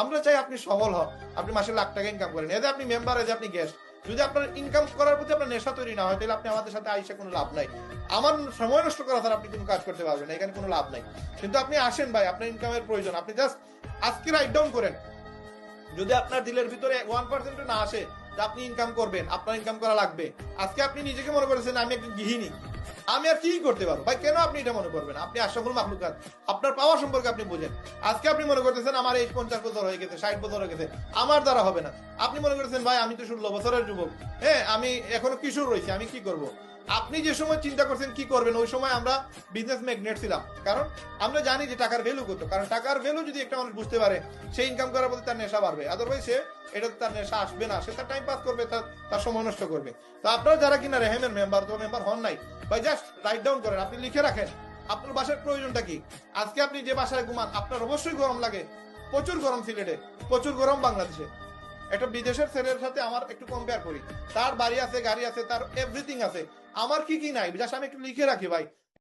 আমরা চাই আপনি সফল হন। আপনি মাসে লাখ টাকা ইনকাম করেন। এতে আপনি মেম্বার এতে আপনি গেস্ট যদি আপনার ইনকাম করার প্রতি আপনার নেশা তৈরি না হয়, তাহলে আপনি আমাদের সাথে আইসে কোনো লাভ নাই। আমার সময় নষ্ট করা ছাড়া আপনি কোনো কাজ করতে পারবেন না, এখানে কোনো লাভ নাই। কিন্তু আপনি আসেন ভাই, আপনার ইনকামের প্রয়োজন। আপনি জাস্ট আজকে রাইট ডাউন করেন। যদি আপনার দিলের ভিতরে ওয়ান পার্সেন্ট না আসে আপনি ইনকাম করবেন। আপনার ইনকাম করা লাগবে। আজকে আপনি নিজেকে মনে করেছেন, আমি একজন গৃহিণী। আমি আর কি করতে পারব? ভাই, কেন আপনি এটা মনে করবেন? আপনি আশাফুল মাহলুকাত আপনার পাওয়ার সম্পর্কে আপনি বুঝেন। আজকে আপনি মনে করতেছেন আমার এই পঞ্চাশ বছর হয়ে গেছে, ষাট বছর হয়ে গেছে, আমার দ্বারা হবে না। আপনি মনে করতেছেন, ভাই, আমি তো ষোলো বছরের যুবক। হ্যাঁ আমি এখনও কিশোর রয়েছি, আমি কি করব? আপনি যে সময় চিন্তা করছেন কি করবেন, ওই সময় আমরা বিজনেস ম্যাগনেট ছিলাম। কারণ আমরা জানি যে টাকার ভ্যালু কত। কারণ টাকার ভ্যালু যদি একটা মানুষ বুঝতে পারে, সে ইনকাম করার প্রতি তার নেশা বাড়বে। আদারওয়াইজ সে এটা তার নেশা আসবে না। সে তার টাইম পাস করবে, তার সময় নষ্ট করবে। তো আপনারা যারা কিনা রেহেমের মেম্বার তো মেম্বার হন নাই, ভাই জাস্ট রাইট ডাউন করেন, আপনি লিখে রাখেন, আপনার বাসার প্রয়োজনটা কি? আজকে আপনি যে বাসায় ঘুমান, আপনার অবশ্যই গরম লাগে, প্রচুর গরম সিলেটে, প্রচুর গরম বাংলাদেশে। একটা বিদেশের ছেলের সাথে আমার একটু কম্পেয়ার করি। তার বাড়ি আছে, গাড়ি আছে, তার এভরিথিং আছে। আমার কি কি নাই? জাস্ট আমি একটু লিখে রাখি, ভাই।